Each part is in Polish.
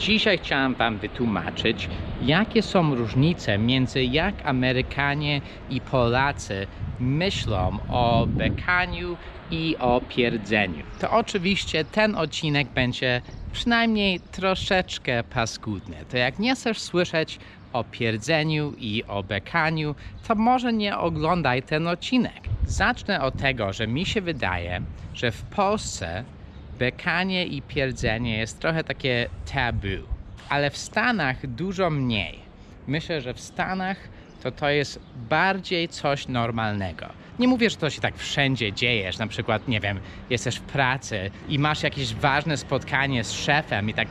Dzisiaj chciałem Wam wytłumaczyć, jakie są różnice między jak Amerykanie i Polacy myślą o bekaniu i o pierdzeniu. To oczywiście ten odcinek będzie przynajmniej troszeczkę paskudny. To jak nie chcesz słyszeć o pierdzeniu i o bekaniu, to może nie oglądaj ten odcinek. Zacznę od tego, że mi się wydaje, że w Polsce bekanie i pierdzenie jest trochę takie tabu, ale w Stanach dużo mniej. Myślę, że w Stanach to to jest bardziej coś normalnego. Nie mówię, że to się tak wszędzie dzieje, że na przykład, nie wiem, jesteś w pracy i masz jakieś ważne spotkanie z szefem i tak,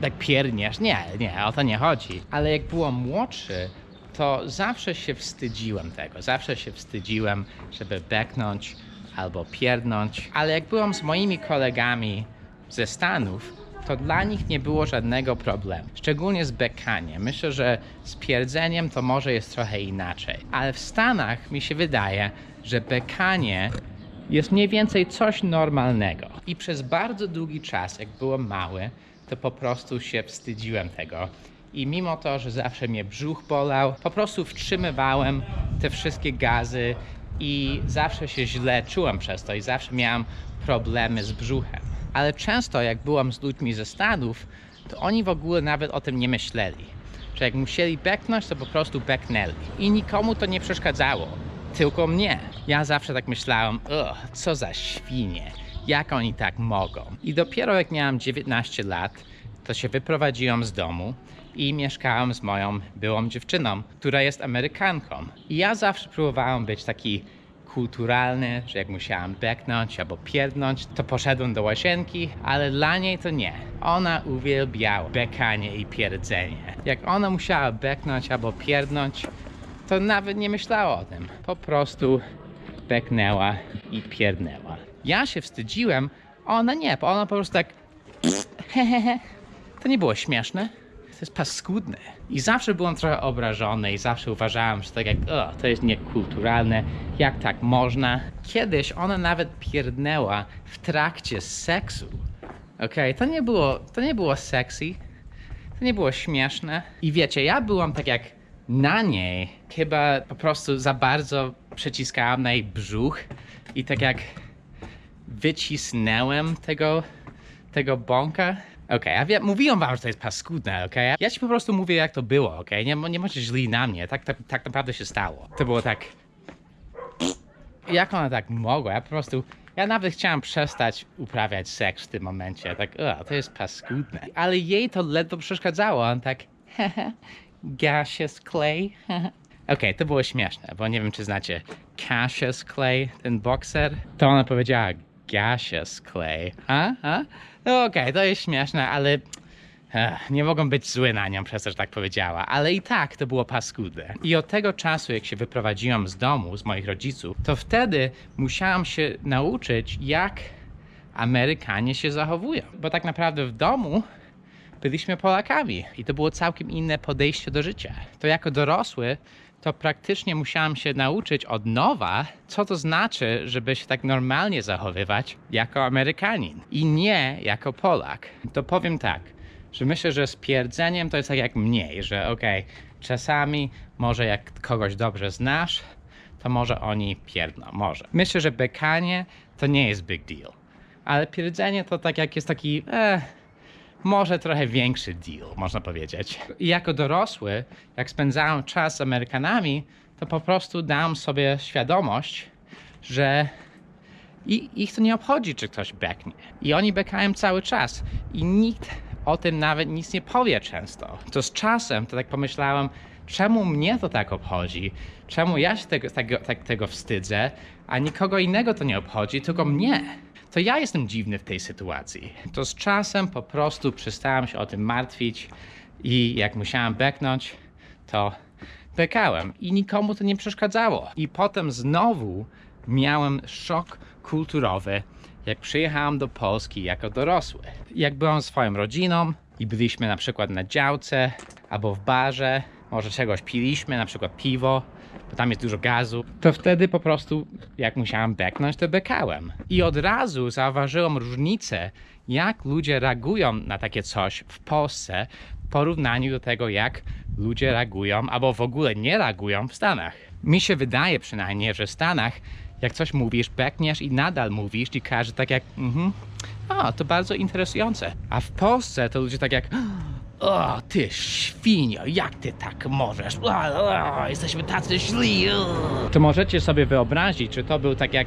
tak pierniesz. Nie, nie, o to nie chodzi. Ale jak byłem młodszy, to zawsze się wstydziłem tego. Zawsze się wstydziłem, żeby beknąć albo pierdnąć. Ale jak byłem z moimi kolegami ze Stanów, to dla nich nie było żadnego problemu. Szczególnie z bekaniem. Myślę, że z pierdzeniem to może jest trochę inaczej. Ale w Stanach mi się wydaje, że bekanie jest mniej więcej coś normalnego. I przez bardzo długi czas, jak byłem mały, to po prostu się wstydziłem tego. I mimo to, że zawsze mnie brzuch bolał, po prostu wstrzymywałem te wszystkie gazy i zawsze się źle czułem przez to i zawsze miałem problemy z brzuchem. Ale często jak byłam z ludźmi ze Stanów, to oni w ogóle nawet o tym nie myśleli. Że jak musieli beknąć, to po prostu beknęli. I nikomu to nie przeszkadzało. Tylko mnie. Ja zawsze tak myślałem, co za świnie. Jak oni tak mogą? I dopiero jak miałam 19 lat, to się wyprowadziłam z domu i mieszkałam z moją byłą dziewczyną, która jest Amerykanką. I ja zawsze próbowałam być taki kulturalny, że jak musiałam beknąć albo pierdnąć, to poszedłem do łazienki, ale dla niej to nie. Ona uwielbiała bekanie i pierdzenie. Jak ona musiała beknąć albo pierdnąć, to nawet nie myślała o tym. Po prostu beknęła i pierdnęła. Ja się wstydziłem, ona nie, ona po prostu tak. To nie było śmieszne. To jest paskudne. I zawsze byłem trochę obrażony i zawsze uważałem, że tak jak, o, to jest niekulturalne, jak tak można. Kiedyś ona nawet pierdnęła w trakcie seksu. Okej, to nie było, to nie było sexy, to nie było śmieszne. I wiecie, ja byłam tak jak na niej, chyba po prostu za bardzo przyciskałam na jej brzuch i tak jak wycisnęłem tego, tego bąka. Okej, ja wiem, mówiłem wam, że to jest paskudne, okej? Ja ci po prostu mówię, jak to było, okej? Nie, nie możesz źli na mnie, tak, tak, tak naprawdę się stało. To było tak... Jak ona tak mogła? Ja po prostu... Ja nawet chciałem przestać uprawiać seks w tym momencie, tak, o, to jest paskudne. Ale jej to ledwo przeszkadzało, on tak... Gaseous Clay. Okej, to było śmieszne, bo nie wiem, czy znacie Cassius Clay, ten bokser. To ona powiedziała Gaseous Clay. A? A? No okej, to jest śmieszne, ale ech, nie mogą być zły na nią przez to, że tak powiedziała. Ale i tak to było paskudne. I od tego czasu, jak się wyprowadziłam z domu, z moich rodziców, to wtedy musiałam się nauczyć, jak Amerykanie się zachowują. Bo tak naprawdę w domu byliśmy Polakami i to było całkiem inne podejście do życia. To jako dorosły, to praktycznie musiałem się nauczyć od nowa, co to znaczy, żeby się tak normalnie zachowywać jako Amerykanin i nie jako Polak. To powiem tak, że myślę, że z pierdzeniem to jest tak jak mniej, że okej, czasami może jak kogoś dobrze znasz, to może oni pierdną, może. Myślę, że bekanie to nie jest big deal, ale pierdzenie to tak jak jest taki, eh, może trochę większy deal, można powiedzieć. I jako dorosły, jak spędzałem czas z Amerykanami, to po prostu dałem sobie świadomość, że i, ich to nie obchodzi, czy ktoś beknie. I oni bekają cały czas. I nikt o tym nawet nic nie powie często. To z czasem to tak pomyślałem, czemu mnie to tak obchodzi? Czemu ja się tego, tego, tak, tego wstydzę, a nikogo innego to nie obchodzi, tylko mnie? To ja jestem dziwny w tej sytuacji. To z czasem po prostu przestałem się o tym martwić i jak musiałem beknąć, to bekałem i nikomu to nie przeszkadzało. I potem znowu miałem szok kulturowy, jak przyjechałem do Polski jako dorosły. Jak byłem swoją rodziną i byliśmy na przykład na działce albo w barze, może czegoś piliśmy, na przykład piwo, bo tam jest dużo gazu, to wtedy po prostu jak musiałem beknąć, to bekałem. I od razu zauważyłem różnicę, jak ludzie reagują na takie coś w Polsce w porównaniu do tego, jak ludzie reagują albo w ogóle nie reagują w Stanach. Mi się wydaje przynajmniej, że w Stanach jak coś mówisz, bekniesz i nadal mówisz i każdy tak jak mhm, o, to bardzo interesujące. A w Polsce to ludzie tak jak o, ty świnio, jak ty tak możesz? O, o, jesteśmy tacy źli. o. To możecie sobie wyobrazić, że to był tak jak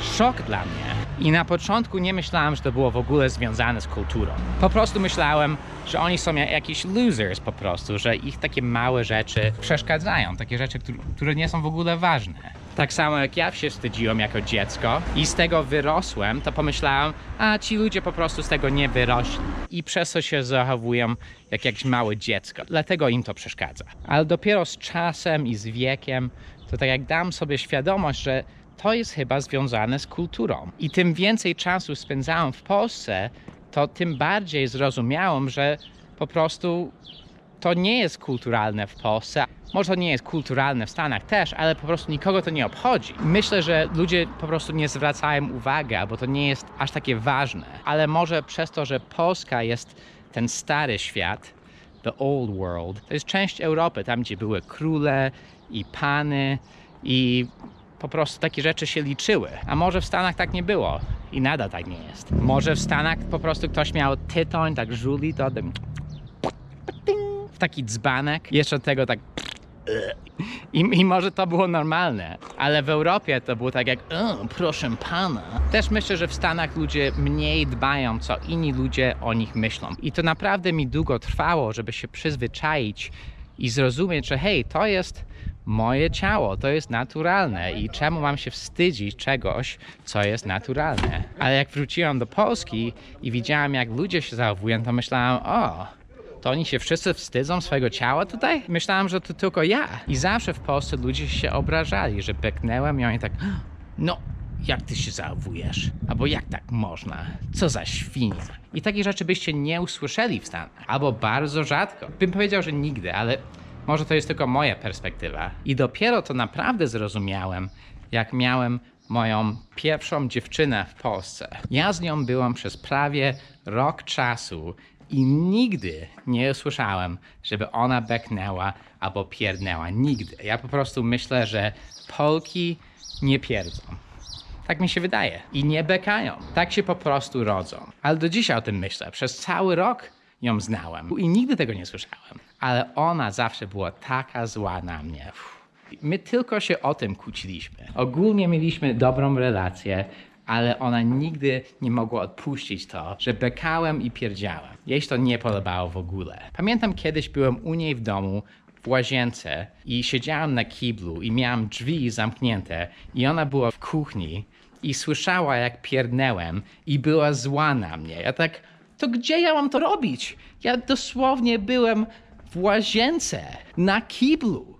szok dla mnie. I na początku nie myślałem, że to było w ogóle związane z kulturą. Po prostu myślałem, że oni są jak- jakiś losers po prostu, że ich takie małe rzeczy przeszkadzają, takie rzeczy, któr- które nie są w ogóle ważne. Tak samo jak ja się wstydziłem jako dziecko i z tego wyrosłem, to pomyślałem, a ci ludzie po prostu z tego nie wyrośli i przez to się zachowują jak jakieś małe dziecko. Dlatego im to przeszkadza. Ale dopiero z czasem i z wiekiem, to tak jak dam sobie świadomość, że to jest chyba związane z kulturą. I tym więcej czasu spędzałem w Polsce, to tym bardziej zrozumiałem, że po prostu to nie jest kulturalne w Polsce. Może to nie jest kulturalne w Stanach też, ale po prostu nikogo to nie obchodzi. Myślę, że ludzie po prostu nie zwracają uwagi, albo to nie jest aż takie ważne. Ale może przez to, że Polska jest ten stary świat, the old world, to jest część Europy, tam gdzie były króle i pany i po prostu takie rzeczy się liczyły. A może w Stanach tak nie było i nadal tak nie jest. Może w Stanach po prostu ktoś miał tytoń, tak żuli, to w taki dzbanek, jeszcze tego tak i, I może to było normalne, ale w Europie to było tak jak, proszę pana. Też myślę, że w Stanach ludzie mniej dbają, co inni ludzie o nich myślą. I to naprawdę mi długo trwało, żeby się przyzwyczaić i zrozumieć, że hej, to jest moje ciało, to jest naturalne i czemu mam się wstydzić czegoś, co jest naturalne. Ale jak wróciłem do Polski i widziałem, jak ludzie się zachowują, to myślałem, o, to oni się wszyscy wstydzą swojego ciała tutaj? Myślałem, że to tylko ja. I zawsze w Polsce ludzie się obrażali, że beknęłem i oni tak, no, jak ty się zachowujesz? Albo jak tak można? Co za świnia? I takie rzeczy byście nie usłyszeli w Stanach. Albo bardzo rzadko. Bym powiedział, że nigdy, ale może to jest tylko moja perspektywa. I dopiero to naprawdę zrozumiałem, jak miałem moją pierwszą dziewczynę w Polsce. Ja z nią byłam przez prawie rok czasu i nigdy nie usłyszałem, żeby ona beknęła albo pierdnęła. Nigdy. Ja po prostu myślę, że Polki nie pierdzą. Tak mi się wydaje. I nie bekają. Tak się po prostu rodzą. Ale do dzisiaj o tym myślę. Przez cały rok ją znałem i nigdy tego nie słyszałem. Ale ona zawsze była taka zła na mnie. Uff. My tylko się o tym kłóciliśmy. Ogólnie mieliśmy dobrą relację, ale ona nigdy nie mogła odpuścić to, że bekałem i pierdziałem. Jej to nie podobało w ogóle. Pamiętam kiedyś byłem u niej w domu w łazience i siedziałem na kiblu i miałem drzwi zamknięte i ona była w kuchni i słyszała jak pierdnęłem i była zła na mnie. Ja tak, to gdzie ja mam to robić? Ja dosłownie byłem w łazience, na kiblu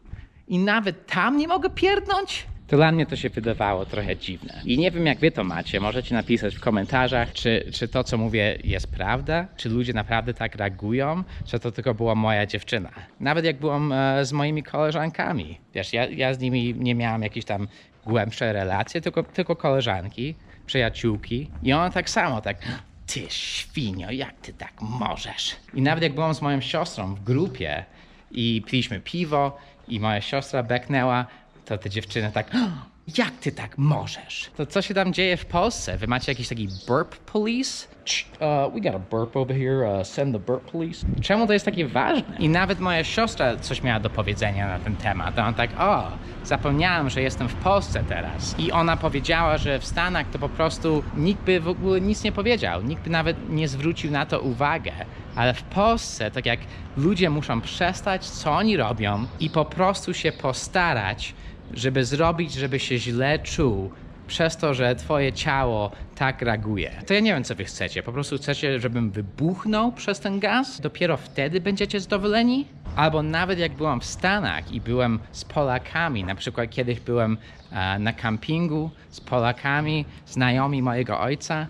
i nawet tam nie mogę pierdnąć? To dla mnie to się wydawało trochę dziwne. I nie wiem, jak wy to macie. Możecie napisać w komentarzach, czy, czy to, co mówię, jest prawda? Czy ludzie naprawdę tak reagują? Czy to tylko była moja dziewczyna? Nawet jak byłam e, z moimi koleżankami. Wiesz, ja, ja z nimi nie miałam jakieś tam głębsze relacje, tylko, tylko koleżanki, przyjaciółki. I ona tak samo, tak... Ty świnio, jak ty tak możesz? I nawet jak byłam z moją siostrą w grupie i piliśmy piwo i moja siostra beknęła, to te dziewczyny tak, jak ty tak możesz? To co się tam dzieje w Polsce? Wy macie jakiś taki burp police? Uh, we got a burp over here, uh, send the burp police. Czemu to jest takie ważne? I nawet moja siostra coś miała do powiedzenia na ten temat. A on tak, o, zapomniałem, że jestem w Polsce teraz. I ona powiedziała, że w Stanach to po prostu nikt by w ogóle nic nie powiedział. Nikt by nawet nie zwrócił na to uwagę. Ale w Polsce, tak jak ludzie muszą przestać, co oni robią i po prostu się postarać, żeby zrobić, żeby się źle czuł przez to, że twoje ciało tak reaguje. To ja nie wiem, co wy chcecie. Po prostu chcecie, żebym wybuchnął przez ten gaz? Dopiero wtedy będziecie zadowoleni? Albo nawet jak byłam w Stanach i byłem z Polakami, na przykład kiedyś byłem e, na campingu z Polakami, znajomi mojego ojca,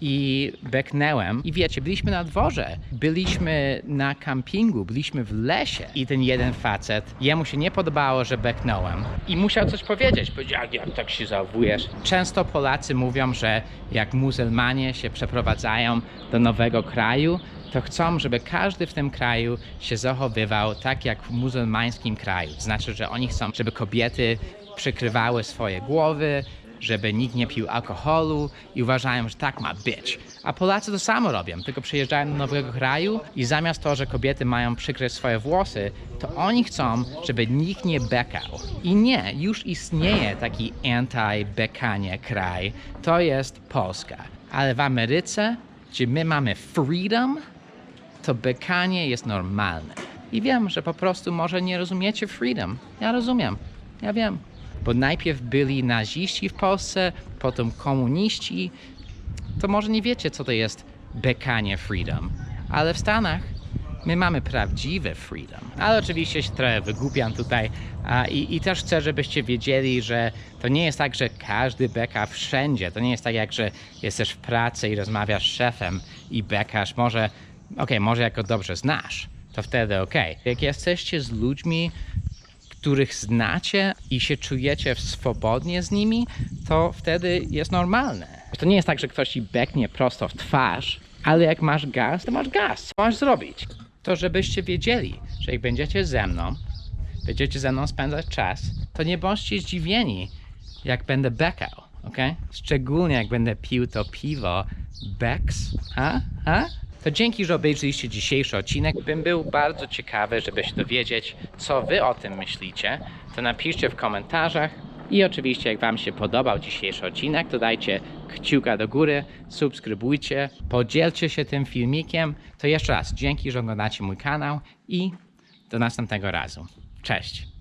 i beknęłem. I wiecie, byliśmy na dworze, byliśmy na kampingu, byliśmy w lesie i ten jeden facet, jemu się nie podobało, że beknąłem i musiał coś powiedzieć. Powiedział, jak, jak tak się zachowujesz? Często Polacy mówią, że jak muzułmanie się przeprowadzają do nowego kraju, to chcą, żeby każdy w tym kraju się zachowywał tak jak w muzułmańskim kraju. Znaczy, że oni chcą, żeby kobiety przykrywały swoje głowy, żeby nikt nie pił alkoholu i uważają, że tak ma być. A Polacy to samo robią, tylko przyjeżdżają do nowego kraju i zamiast to, że kobiety mają przykryć swoje włosy, to oni chcą, żeby nikt nie bekał. I nie, już istnieje taki anti-bekanie kraj, to jest Polska. Ale w Ameryce, gdzie my mamy freedom, to bekanie jest normalne. I wiem, że po prostu może nie rozumiecie freedom. Ja rozumiem. Ja wiem. Bo najpierw byli naziści w Polsce, potem komuniści. To może nie wiecie, co to jest bekanie freedom. Ale w Stanach my mamy prawdziwe freedom. Ale oczywiście się trochę wygłupiam tutaj a, i, i też chcę, żebyście wiedzieli, że to nie jest tak, że każdy beka wszędzie. To nie jest tak, jak że jesteś w pracy i rozmawiasz z szefem i bekasz. Może, okej, może jako dobrze znasz, to wtedy okej. Jak jesteście z ludźmi, których znacie i się czujecie swobodnie z nimi, to wtedy jest normalne. To nie jest tak, że ktoś ci beknie prosto w twarz, ale jak masz gaz, to masz gaz. Co masz zrobić? To żebyście wiedzieli, że jak będziecie ze mną, będziecie ze mną spędzać czas, to nie bądźcie zdziwieni, jak będę bekał, ok? Szczególnie jak będę pił to piwo Becks, ha? ha? To dzięki, że obejrzeliście dzisiejszy odcinek. Bym był bardzo ciekawy, żeby się dowiedzieć, co wy o tym myślicie. To napiszcie w komentarzach. I oczywiście, jak Wam się podobał dzisiejszy odcinek, to dajcie kciuka do góry, subskrybujcie, podzielcie się tym filmikiem. To jeszcze raz dzięki, że oglądacie mój kanał i do następnego razu. Cześć!